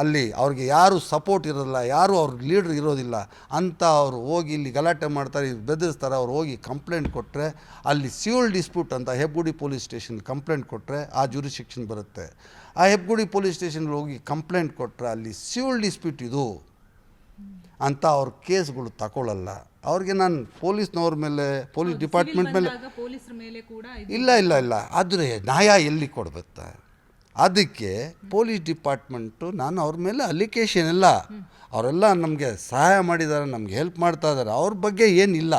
ಅಲ್ಲಿ ಅವ್ರಿಗೆ ಯಾರೂ ಸಪೋರ್ಟ್ ಇರೋದಿಲ್ಲ, ಯಾರೂ ಅವ್ರಿಗೆ ಲೀಡ್ರ್ ಇರೋದಿಲ್ಲ ಅಂತ ಅವರು ಹೋಗಿ ಇಲ್ಲಿ ಗಲಾಟೆ ಮಾಡ್ತಾರೆ ಬೆದರಿಸ್ತಾರೆ, ಅವ್ರು ಹೋಗಿ ಕಂಪ್ಲೇಂಟ್ ಕೊಟ್ಟರೆ ಅಲ್ಲಿ ಸಿವಿಲ್ ಡಿಸ್ಪ್ಯೂಟ್ ಅಂತ ಹೆಬ್ಗುಡಿ ಪೊಲೀಸ್ ಸ್ಟೇಷನ್ ಕಂಪ್ಲೇಂಟ್ ಕೊಟ್ಟರೆ ಆ ಜುರಿಶಿಕ್ಷನ್ ಬರುತ್ತೆ. ಆ ಹೆಬ್ಗುಡಿ ಪೊಲೀಸ್ ಸ್ಟೇಷನ್ಗೆ ಹೋಗಿ ಕಂಪ್ಲೇಂಟ್ ಕೊಟ್ಟರೆ ಅಲ್ಲಿ ಸಿವಿಲ್ ಡಿಸ್ಪ್ಯೂಟ್ ಇದು. ಅಂತ ಅವ್ರ ಕೇಸ್ಗಳು ತಗೊಳ್ಳಲ್ಲ ಅವ್ರಿಗೆ ನಾನು ಪೊಲೀಸ್ನವ್ರ ಮೇಲೆ ಪೊಲೀಸ್ ಡಿಪಾರ್ಟ್ಮೆಂಟ್ ಮೇಲೆ ಪೊಲೀಸರ ಮೇಲೆ ಕೂಡ ಇಲ್ಲ ಇಲ್ಲ ಇಲ್ಲ. ಆದರೆ ನ್ಯಾಯ ಎಲ್ಲಿ ಕೊಡ್ಬೇಕು? ಅದಕ್ಕೆ ಪೊಲೀಸ್ ಡಿಪಾರ್ಟ್ಮೆಂಟು ನಾನು ಅವ್ರ ಮೇಲೆ ಅಲಿಕೇಶನ್ ಇಲ್ಲ. ಅವರೆಲ್ಲ ನಮಗೆ ಸಹಾಯ ಮಾಡಿದ್ದಾರೆ ನಮ್ಗೆ ಹೆಲ್ಪ್ ಮಾಡ್ತಾ ಇದ್ದಾರೆ ಅವ್ರ ಬಗ್ಗೆ ಏನಿಲ್ಲ.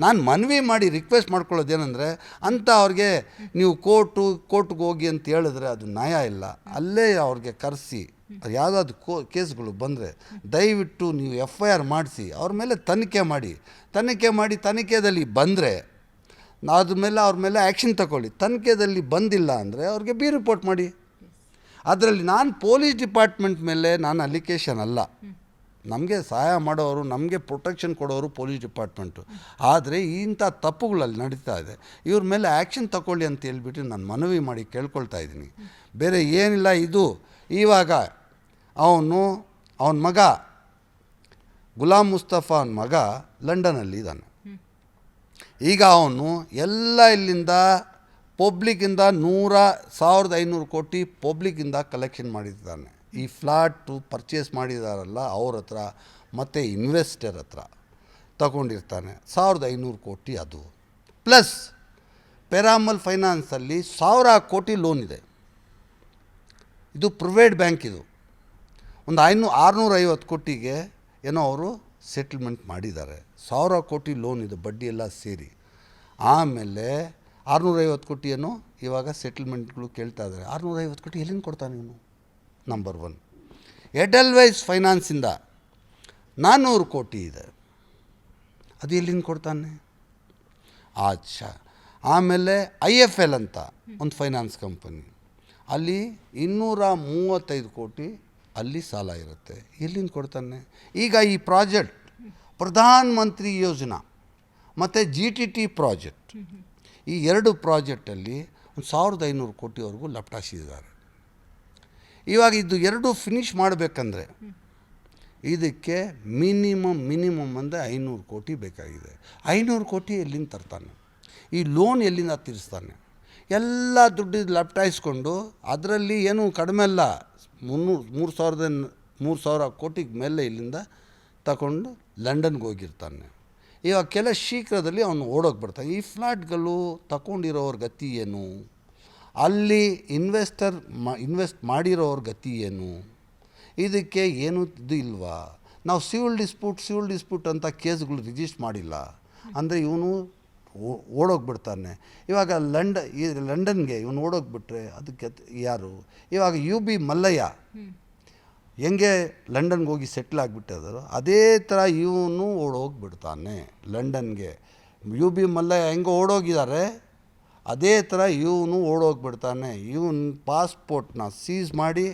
ನಾನು ಮನವಿ ಮಾಡಿ ರಿಕ್ವೆಸ್ಟ್ ಮಾಡ್ಕೊಳ್ಳೋದೇನೆಂದರೆ ಅಂತ ಅವ್ರಿಗೆ ನೀವು ಕೋರ್ಟು ಕೋರ್ಟ್ಗೆ ಹೋಗಿ ಅಂತ ಹೇಳಿದ್ರೆ ಅದು ನ್ಯಾಯ ಇಲ್ಲ. ಅಲ್ಲೇ ಅವ್ರಿಗೆ ಕರೆಸಿ. ಯಾವುದಾದ್ರು ಕೋ, ಕೇಸ್ಗಳು ಬಂದರೆ ದಯವಿಟ್ಟು ನೀವು ಎಫ್ ಐ ಆರ್ ಮಾಡಿಸಿ, ಅವ್ರ ಮೇಲೆ ತನಿಖೆ ಮಾಡಿ. ತನಿಖೆ ಮಾಡಿ ತನಿಖೆಯಲ್ಲಿ ಬಂದರೆ, ಅದ್ರ ಮೇಲೆ ಅವ್ರ ಮೇಲೆ ಆ್ಯಕ್ಷನ್ ತಗೊಳ್ಳಿ ತನಿಖೆದಲ್ಲಿ ಬಂದಿಲ್ಲ ಅಂದರೆ ಅವ್ರಿಗೆ ಬಿ ರಿಪೋರ್ಟ್ ಮಾಡಿ. ಅದರಲ್ಲಿ ನಾನು ಪೊಲೀಸ್ ಡಿಪಾರ್ಟ್ಮೆಂಟ್ ಮೇಲೆ ನಾನು ಅಲಿಕೇಶನ್ ಅಲ್ಲ. ನಮಗೆ ಸಹಾಯ ಮಾಡೋರು, ನಮಗೆ ಪ್ರೊಟೆಕ್ಷನ್ ಕೊಡೋರು ಪೊಲೀಸ್ ಡಿಪಾರ್ಟ್ಮೆಂಟು. ಆದರೆ ಇಂಥ ತಪ್ಪುಗಳಲ್ಲಿ ನಡೀತಾ ಇದೆ. ಇವ್ರ ಮೇಲೆ ಆ್ಯಕ್ಷನ್ ತಗೊಳ್ಳಿ ಅಂತ ಹೇಳ್ಬಿಟ್ಟು ನಾನು ಮನವಿ ಮಾಡಿ ಕೇಳ್ಕೊಳ್ತಾ ಇದ್ದೀನಿ. ಬೇರೆ ಏನಿಲ್ಲ, ಇದು ಇವಾಗ ಅವನು, ಅವನ ಮಗ, ಗುಲಾಮ್ ಮುಸ್ತಫಾನ್ ಮಗ ಲಂಡನಲ್ಲಿ ಇದ್ದಾನೆ. ಈಗ ಅವನು ಎಲ್ಲ ಇಲ್ಲಿಂದ ಪಬ್ಲಿಕ್ಕಿಂದ ನೂರ ಸಾವಿರದ ಐನೂರು ಕೋಟಿ ಪಬ್ಲಿಕ್ಕಿಂದ ಕಲೆಕ್ಷನ್ ಮಾಡಿದ್ದಾನೆ. ಈ ಫ್ಲಾಟು ಪರ್ಚೇಸ್ ಮಾಡಿದಾರಲ್ಲ ಅವ್ರ ಹತ್ರ, ಮತ್ತು ಇನ್ವೆಸ್ಟರ್ ಹತ್ರ ತಗೊಂಡಿರ್ತಾನೆ. ಸಾವಿರದ ಐನೂರು ಕೋಟಿ ಅದು. ಪ್ಲಸ್ ಪೆರಾಮಲ್ ಫೈನಾನ್ಸಲ್ಲಿ ಸಾವಿರ ಕೋಟಿ ಲೋನ್ ಇದೆ. ಇದು ಪ್ರೈವೇಟ್ ಬ್ಯಾಂಕ್ ಇದು. ಒಂದು ಐನೂ ಆರುನೂರ ಐವತ್ತು ಕೋಟಿಗೆ ಏನೋ ಅವರು ಸೆಟ್ಲ್ಮೆಂಟ್ ಮಾಡಿದ್ದಾರೆ. ಸಾವಿರ ಕೋಟಿ ಲೋನ್ ಇದು ಬಡ್ಡಿ ಎಲ್ಲ ಸೇರಿ. ಆಮೇಲೆ ಆರುನೂರೈವತ್ತು ಕೋಟಿ ಏನೋ ಇವಾಗ ಸೆಟ್ಲ್ಮೆಂಟ್ಗಳು ಕೇಳ್ತಾ ಇದ್ದಾರೆ. ಆರುನೂರೈವತ್ತು ಕೋಟಿ ಎಲ್ಲಿಂದ ಕೊಡ್ತಾನೆ ಇವನು? ನಂಬರ್ ಒನ್ ಎಡಲ್ವೈಸ್ ಫೈನಾನ್ಸಿಂದ ನಾನ್ನೂರು ಕೋಟಿ ಇದೆ. ಅದು ಎಲ್ಲಿಂದ ಕೊಡ್ತಾನೆ? ಆಚ್ಛಾ ಆಮೇಲೆ ಐ ಎಫ್ ಎಲ್ ಅಂತ ಒಂದು ಫೈನಾನ್ಸ್ ಕಂಪನಿ ಅಲ್ಲಿ ಇನ್ನೂರ ಮೂವತ್ತೈದು ಕೋಟಿ ಅಲ್ಲಿ ಸಾಲ ಇರುತ್ತೆ. ಎಲ್ಲಿಂದ ಕೊಡ್ತಾನೆ? ಈಗ ಈ ಪ್ರಾಜೆಕ್ಟ್, ಪ್ರಧಾನ ಮಂತ್ರಿ ಯೋಜನಾ, ಮತ್ತು ಜಿ ಟಿ ಟಿ ಪ್ರಾಜೆಕ್ಟ್, ಈ ಎರಡು ಪ್ರಾಜೆಕ್ಟಲ್ಲಿ ಒಂದು ಸಾವಿರದ ಐನೂರು ಕೋಟಿವರೆಗೂ ಲಪ್ಟಾಸಿದ್ದಾರೆ. ಇವಾಗ ಇದು ಎರಡು ಫಿನಿಷ್ ಮಾಡಬೇಕಂದ್ರೆ ಇದಕ್ಕೆ ಮಿನಿಮಮ್ ಮಿನಿಮಮ್ ಅಂದರೆ ಐನೂರು ಕೋಟಿ ಬೇಕಾಗಿದೆ. ಐನೂರು ಕೋಟಿ ಎಲ್ಲಿಂದ ತರ್ತಾನೆ? ಈ ಲೋನ್ ಎಲ್ಲಿಂದ ತೀರಿಸ್ತಾನೆ? ಎಲ್ಲ ದುಡ್ಡು ಲಪ್ಟಾಯಿಸ್ಕೊಂಡು ಅದರಲ್ಲಿ ಏನು ಕಡಿಮೆ ಅಲ್ಲ, ಮುನ್ನೂರು, ಮೂರು ಸಾವಿರದ ಮೂರು ಸಾವಿರ ಕೋಟಿಗೆ ಮೇಲೆ ಇಲ್ಲಿಂದ ತಗೊಂಡು ಲಂಡನ್ಗೆ ಹೋಗಿರ್ತಾನೆ. ಇವಾಗ ಕೆಲ ಶೀಘ್ರದಲ್ಲಿ ಅವನು ಓಡೋಗಿ ಬರ್ತಾನೆ. ಈ ಫ್ಲಾಟ್ಗಳು ತಗೊಂಡಿರೋರ ಗತಿ ಏನು? ಅಲ್ಲಿ ಇನ್ವೆಸ್ಟರ್ ಮಾ, ಇನ್ವೆಸ್ಟ್ ಮಾಡಿರೋರ ಗತಿ ಏನು? ಇದಕ್ಕೆ ಏನು ಇದು ಇಲ್ವಾ? ನಾವು ಸಿವಿಲ್ ಡಿಸ್ಪ್ಯೂಟ್ ಸಿವಿಲ್ ಡಿಸ್ಪ್ಯೂಟ್ ಅಂತ ಕೇಸ್ಗಳು ರಿಜಿಸ್ಟ್ ಮಾಡಿಲ್ಲ. ಅಂದರೆ ಇವನು ಓಡೋಗ್ಬಿಡ್ತಾನೆ. ಇವಾಗ ಲಂಡ ಈ ಲಂಡನ್ಗೆ ಇವನು ಓಡೋಗ್ಬಿಟ್ರೆ ಅದಕ್ಕೆ ಯಾರು? ಇವಾಗ ಯು ಬಿ ಮಲ್ಲಯ್ಯ. ಹೆಂಗೆ ಲಂಡನ್ಗೆ ಹೋಗಿ ಸೆಟ್ಲ್ ಆಗಿಬಿಟ್ಟಿದಾರೋ ಅದೇ ಥರ ಇವನು ಓಡೋಗ್ಬಿಡ್ತಾನೆ ಲಂಡನ್ಗೆ. ಯು ಬಿ ಮಲ್ಲಯ್ಯ ಹೆಂಗೆ ಓಡೋಗಿದ್ದಾರೆ ಅದೇ ಥರ ಇವನು ಓಡೋಗ್ಬಿಡ್ತಾನೆ. ಇವನ್ ಪಾಸ್ಪೋರ್ಟ್ನ ಸೀಸ್ ಮಾಡಿ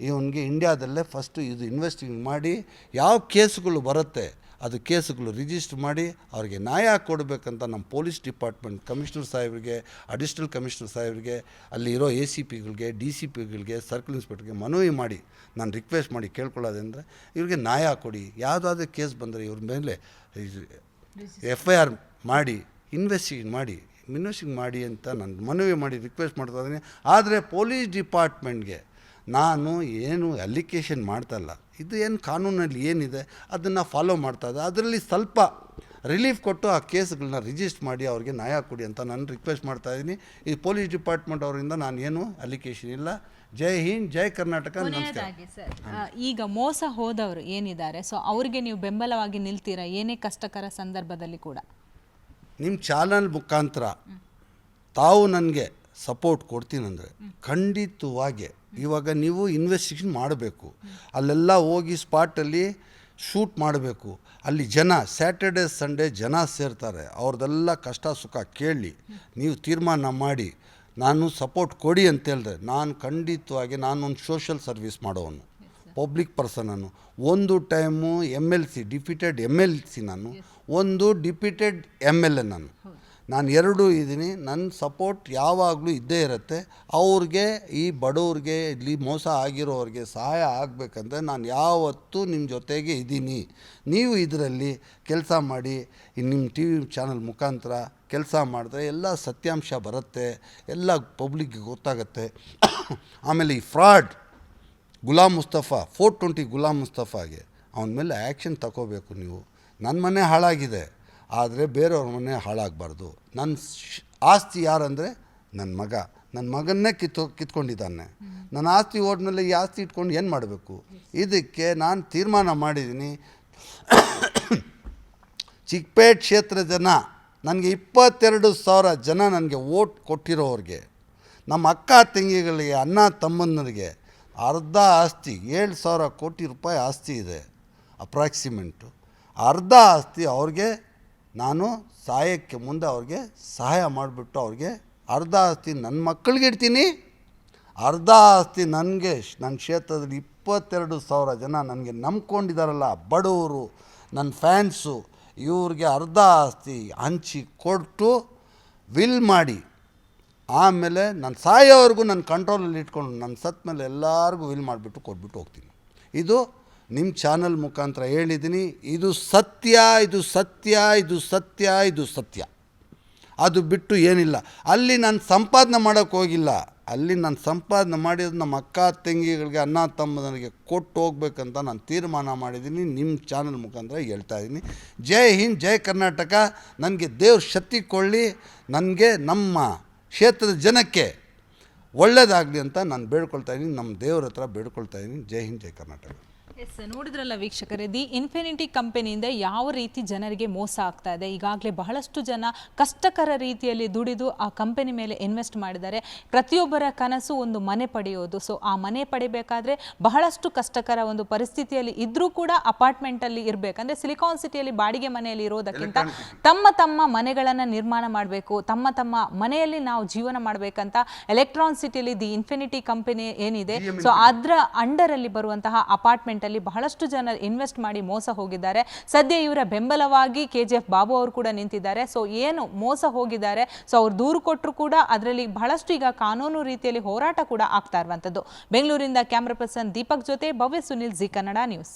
ಇವನಿಗೆ ಇಂಡ್ಯಾದಲ್ಲೇ ಫಸ್ಟು ಇದು ಇನ್ವೆಸ್ಟಿಂಗ್ ಮಾಡಿ ಯಾವ ಕೇಸ್ಗಳು ಬರುತ್ತೆ? ಅದು ಕೇಸುಗಳು ರಿಜಿಸ್ಟರ್ ಮಾಡಿ ಅವರಿಗೆ ನ್ಯಾಯ ಕೊಡಬೇಕಂತ ನಮ್ಮ ಪೊಲೀಸ್ ಡಿಪಾರ್ಟ್ಮೆಂಟ್ ಕಮಿಷನರ್ ಸಾಹೇಬ್ರಿಗೆ ಅಡಿಷ್ನಲ್ ಕಮಿಷನರ್ ಸಾಹೇಬ್ರಿಗೆ ಅಲ್ಲಿರೋ ಎ ಸಿ ಪಿಗಳಿಗೆ ಡಿ ಸಿ ಪಿಗಳಿಗೆ ಸರ್ಕಲ್ ಇನ್ಸ್ಪೆಕ್ಟರ್ಗೆ ಮನವಿ ಮಾಡಿ, ನಾನು ರಿಕ್ವೆಸ್ಟ್ ಮಾಡಿ ಕೇಳ್ಕೊಳ್ಳೋದಂದರೆ ಇವ್ರಿಗೆ ನ್ಯಾಯ ಕೊಡಿ. ಯಾವುದಾದ್ರೂ ಕೇಸ್ ಬಂದರೆ ಇವ್ರ ಮೇಲೆ ಎಫ್ ಐ ಆರ್ ಮಾಡಿ ಇನ್ವೆಸ್ಟಿಗೇಟ್ ಮಾಡಿ ಮಿನೋಸಿಂಗ್ ಮಾಡಿ ಅಂತ ನಾನು ಮನವಿ ಮಾಡಿ ರಿಕ್ವೆಸ್ಟ್ ಮಾಡ್ತಾ ಇದ್ದೀನಿ. ಆದರೆ ಪೊಲೀಸ್ ಡಿಪಾರ್ಟ್ಮೆಂಟ್ಗೆ ನಾನು ಏನು ಅಲಿಕೇಶನ್ ಮಾಡ್ತಲ್ಲ ಇದು ಏನು ಕಾನೂನಲ್ಲಿ ಏನಿದೆ ಅದನ್ನು ಫಾಲೋ ಮಾಡ್ತಾ ಇದೆ ಅದರಲ್ಲಿ ಸ್ವಲ್ಪ ರಿಲೀಫ್ ಕೊಟ್ಟು ಆ ಕೇಸ್ಗಳನ್ನ ರಿಜಿಸ್ಟ್ ಮಾಡಿ ಅವ್ರಿಗೆ ನ್ಯಾಯ ಕೊಡಿ ಅಂತ ನಾನು ರಿಕ್ವೆಸ್ಟ್ ಮಾಡ್ತಾ ಇದ್ದೀನಿ. ಈ ಪೊಲೀಸ್ ಡಿಪಾರ್ಟ್ಮೆಂಟ್ ಅವರಿಂದ ನಾನು ಏನು ಅಲಿಕೇಶನ್ ಇಲ್ಲ. ಜೈ ಹಿಂದ್ ಜೈ ಕರ್ನಾಟಕ ನಮಸ್ಕಾರ. ಈಗ ಮೋಸ ಹೋದವರು ಏನಿದ್ದಾರೆ ಸೊ ಅವ್ರಿಗೆ ನೀವು ಬೆಂಬಲವಾಗಿ ನಿಲ್ತೀರಾ? ಏನೇ ಕಷ್ಟಕರ ಸಂದರ್ಭದಲ್ಲಿ ಕೂಡ? ನಿಮ್ಮ ಚಾನಲ್ ಮುಖಾಂತರ ತಾವು ನನಗೆ ಸಪೋರ್ಟ್ ಕೊಡ್ತೀನಂದರೆ ಖಂಡಿತವಾಗಿ. ಇವಾಗ ನೀವು ಇನ್ವೆಸ್ಟಿಗೇಷನ್ ಮಾಡಬೇಕು. ಅಲ್ಲೆಲ್ಲ ಹೋಗಿ ಸ್ಪಾಟಲ್ಲಿ ಶೂಟ್ ಮಾಡಬೇಕು. ಅಲ್ಲಿ ಜನ ಸ್ಯಾಟರ್ಡೆ ಸಂಡೇ ಜನ ಸೇರ್ತಾರೆ. ಅವ್ರದ್ದೆಲ್ಲ ಕಷ್ಟ ಸುಖ ಕೇಳಿ ನೀವು ತೀರ್ಮಾನ ಮಾಡಿ ನಾನು ಸಪೋರ್ಟ್ ಕೊಡಿ ಅಂತ ಹೇಳಿದ್ರೆ ನಾನು ಖಂಡಿತವಾಗಿ ನಾನೊಂದು ಸೋಷಲ್ ಸರ್ವಿಸ್ ಮಾಡೋವನು. ಪಬ್ಲಿಕ್ ಪರ್ಸನನ್ನು ಒಂದು time M L C deputed M L C ನಾನು ಒಂದು ಡಿಪ್ಯೂಟೆಡ್ ಎಂ ಎಲ್ ಎ ನಾನು ನಾನು ಎರಡೂ ಇದ್ದೀನಿ ನನ್ನ ಸಪೋರ್ಟ್ ಯಾವಾಗಲೂ ಇದ್ದೇ ಇರುತ್ತೆ. ಅವ್ರಿಗೆ, ಈ ಬಡವ್ರಿಗೆ, ಇಲ್ಲಿ ಮೋಸ ಆಗಿರೋರಿಗೆ ಸಹಾಯ ಆಗಬೇಕಂದ್ರೆ ನಾನು ಯಾವತ್ತೂ ನಿಮ್ಮ ಜೊತೆಗೆ ಇದ್ದೀನಿ. ನೀವು ಇದರಲ್ಲಿ ಕೆಲಸ ಮಾಡಿ ನಿಮ್ಮ ಟಿ ವಿ ಚಾನಲ್ ಮುಖಾಂತರ ಕೆಲಸ ಮಾಡಿದ್ರೆ ಎಲ್ಲ ಸತ್ಯಾಂಶ ಬರುತ್ತೆ, ಎಲ್ಲ ಪಬ್ಲಿಕ್ಗೆ ಗೊತ್ತಾಗುತ್ತೆ. ಆಮೇಲೆ ಈ fraud Gulam Mustafa four twenty Gulam ಮುಸ್ತಫಾಗೆ, ಅವನ ಮೇಲೆ ಆ್ಯಕ್ಷನ್ ತಗೋಬೇಕು ನೀವು. ನನ್ನ ಮನೆ ಹಾಳಾಗಿದೆ. ಆದರೆ ಬೇರೆಯವ್ರ ಮನೆ ಹಾಳಾಗಬಾರ್ದು. ನನ್ನ ಆಸ್ತಿ ಯಾರಂದರೆ ನನ್ನ ಮಗ. ನನ್ನ ಮಗನ್ನೇ ಕಿತ್ತು, ಕಿತ್ಕೊಂಡಿದ್ದಾನೆ. ನನ್ನ ಆಸ್ತಿ ಓಟ್ನಲ್ಲಿ ಈ ಆಸ್ತಿ ಇಟ್ಕೊಂಡು ಏನು ಮಾಡಬೇಕು? ಇದಕ್ಕೆ ನಾನು ತೀರ್ಮಾನ ಮಾಡಿದ್ದೀನಿ ಚಿಕ್ಕಪೇಟ್ ಕ್ಷೇತ್ರ ಜನ, ನನಗೆ ಇಪ್ಪತ್ತೆರಡು ಸಾವಿರ ಜನ ನನಗೆ ಓಟ್ ಕೊಟ್ಟಿರೋರಿಗೆ, ನಮ್ಮ ಅಕ್ಕ ತಂಗಿಗಳಿಗೆ, ಅಣ್ಣ ತಮ್ಮಂದರಿಗೆ ಅರ್ಧ ಆಸ್ತಿ, ಏಳು ಸಾವಿರ ಕೋಟಿ ರೂಪಾಯಿ ಆಸ್ತಿ ಇದೆ, ಅಪ್ರಾಕ್ಸಿಮೆಂಟು. ಅರ್ಧ ಆಸ್ತಿ ಅವ್ರಿಗೆ ನಾನು ಸಹಾಯಕ್ಕೆ ಮುಂದೆ ಅವ್ರಿಗೆ ಸಹಾಯ ಮಾಡಿಬಿಟ್ಟು ಅವ್ರಿಗೆ ಅರ್ಧ ಆಸ್ತಿ ನನ್ನ ಮಕ್ಕಳಿಗೆ ಇಡ್ತೀನಿ, ಅರ್ಧ ಆಸ್ತಿ ನನಗೆ, ನನ್ನ ಕ್ಷೇತ್ರದಲ್ಲಿ ಇಪ್ಪತ್ತೆರಡು ಸಾವಿರ ಜನ ನನಗೆ ನಂಬ್ಕೊಂಡಿದ್ದಾರಲ್ಲ ಬಡವರು, ನನ್ನ ಫ್ಯಾನ್ಸು, ಇವ್ರಿಗೆ ಅರ್ಧ ಆಸ್ತಿ ಹಂಚಿ ಕೊಟ್ಟು ವಿಲ್ ಮಾಡಿ. ಆಮೇಲೆ ನಾನು ಸಾಯೋವರೆಗೂ ನನ್ನ ಕಂಟ್ರೋಲಲ್ಲಿ ಇಟ್ಕೊಂಡು ನನ್ನ ಸತ್ತ ಮೇಲೆ ಎಲ್ಲರಿಗೂ ವಿಲ್ ಮಾಡಿಬಿಟ್ಟು ಕೊಟ್ಬಿಟ್ಟು ಹೋಗ್ತೀನಿ. ಇದು ನಿಮ್ಮ ಚಾನಲ್ ಮುಖಾಂತರ ಹೇಳಿದ್ದೀನಿ, ಇದು ಸತ್ಯ ಇದು ಸತ್ಯ ಇದು ಸತ್ಯ ಇದು ಸತ್ಯ. ಅದು ಬಿಟ್ಟು ಏನಿಲ್ಲ. ಅಲ್ಲಿ ನಾನು ಸಂಪಾದನೆ ಮಾಡೋಕ್ಕೆ ಹೋಗಿಲ್ಲ. ಅಲ್ಲಿ ನಾನು ಸಂಪಾದನೆ ಮಾಡಿದ್ದು ನಮ್ಮ ಅಕ್ಕ ತಂಗಿಗಳಿಗೆ, ಅಣ್ಣ ತಮ್ಮದನಿಗೆ ಕೊಟ್ಟು ಹೋಗ್ಬೇಕಂತ ನಾನು ತೀರ್ಮಾನ ಮಾಡಿದ್ದೀನಿ ನಿಮ್ಮ ಚಾನಲ್ ಮುಖಾಂತರ ಹೇಳ್ತಾ ಇದ್ದೀನಿ ಜೈ ಹಿಂದ್, ಜೈ ಕರ್ನಾಟಕ. ನನಗೆ ದೇವ್ರ ಶಕ್ತಿ ಕೊಳ್ಳಿ ನನಗೆ ನಮ್ಮ ಕ್ಷೇತ್ರದ ಜನಕ್ಕೆ ಒಳ್ಳೆಯದಾಗಲಿ ಅಂತ ನಾನು ಬೇಡ್ಕೊಳ್ತಾ ಇದ್ದೀನಿ ನಮ್ಮ ದೇವ್ರ ಹತ್ರ ಬೇಡ್ಕೊಳ್ತಾ ಇದ್ದೀನಿ ಜೈ ಹಿಂದ್, ಜೈ ಕರ್ನಾಟಕ. ಎಸ್ ನೋಡಿದ್ರಲ್ಲ ವೀಕ್ಷಕರೇ ದಿ ಇನ್ಫಿನಿಟಿ ಕಂಪನಿಯಿಂದ ಯಾವ ರೀತಿ ಜನರಿಗೆ ಮೋಸ ಆಗ್ತಾ ಇದೆ? ಈಗಾಗಲೇ ಬಹಳಷ್ಟು ಜನ ಕಷ್ಟಕರ ರೀತಿಯಲ್ಲಿ ದುಡಿದು ಆ ಕಂಪನಿ ಮೇಲೆ ಇನ್ವೆಸ್ಟ್ ಮಾಡಿದ್ದಾರೆ. ಪ್ರತಿಯೊಬ್ಬರ ಕನಸು ಒಂದು ಮನೆ ಪಡೆಯೋದು. ಸೊ ಆ ಮನೆ ಪಡಿಬೇಕಾದ್ರೆ ಬಹಳಷ್ಟು ಕಷ್ಟಕರ ಒಂದು ಪರಿಸ್ಥಿತಿಯಲ್ಲಿ ಇದ್ರೂ ಕೂಡ ಅಪಾರ್ಟ್ಮೆಂಟಲ್ಲಿ ಇರಬೇಕಂದ್ರೆ ಸಿಲಿಕಾನ್ ಸಿಟಿಯಲ್ಲಿ ಬಾಡಿಗೆ ಮನೆಯಲ್ಲಿ ಇರೋದಕ್ಕಿಂತ ತಮ್ಮ ತಮ್ಮ ಮನೆಗಳನ್ನು ನಿರ್ಮಾಣ ಮಾಡಬೇಕು. ತಮ್ಮ ತಮ್ಮ ಮನೆಯಲ್ಲಿ ನಾವು ಜೀವನ ಮಾಡಬೇಕಂತ ಎಲೆಕ್ಟ್ರಾನ್ ಸಿಟಿಯಲ್ಲಿ ದಿ ಇನ್ಫಿನಿಟಿ ಕಂಪನಿ ಏನಿದೆ? ಸೊ ಅದರ ಅಂಡರಲ್ಲಿ ಬರುವಂತಹ ಅಪಾರ್ಟ್ಮೆಂಟ್ ಬಹಳಷ್ಟು ಜನ ಇನ್ವೆಸ್ಟ್ ಮಾಡಿ ಮೋಸ ಹೋಗಿದ್ದಾರೆ. ಸದ್ಯ ಇವರ ಬೆಂಬಲವಾಗಿ ಕೆ ಜಿ ಎಫ್ ಬಾಬು ಅವರು ಕೂಡ ನಿಂತಿದ್ದಾರೆ. ಸೊ ಏನು ಮೋಸ ಹೋಗಿದ್ದಾರೆ? ಸೊ ಅವ್ರು ದೂರು ಕೊಟ್ಟರು ಕೂಡ ಅದರಲ್ಲಿ ಬಹಳಷ್ಟು ಈಗ ಕಾನೂನು ರೀತಿಯಲ್ಲಿ ಹೋರಾಟ ಕೂಡ ಆಗ್ತಾ ಇರುವಂಥದ್ದು. ಬೆಂಗಳೂರಿಂದ ಕ್ಯಾಮ್ರಾ ಪರ್ಸನ್ ದೀಪಕ್ ಜೊತೆ ಭವ್ಯ ಸುನಿಲ್ ಜಿ ಕನ್ನಡ ನ್ಯೂಸ್.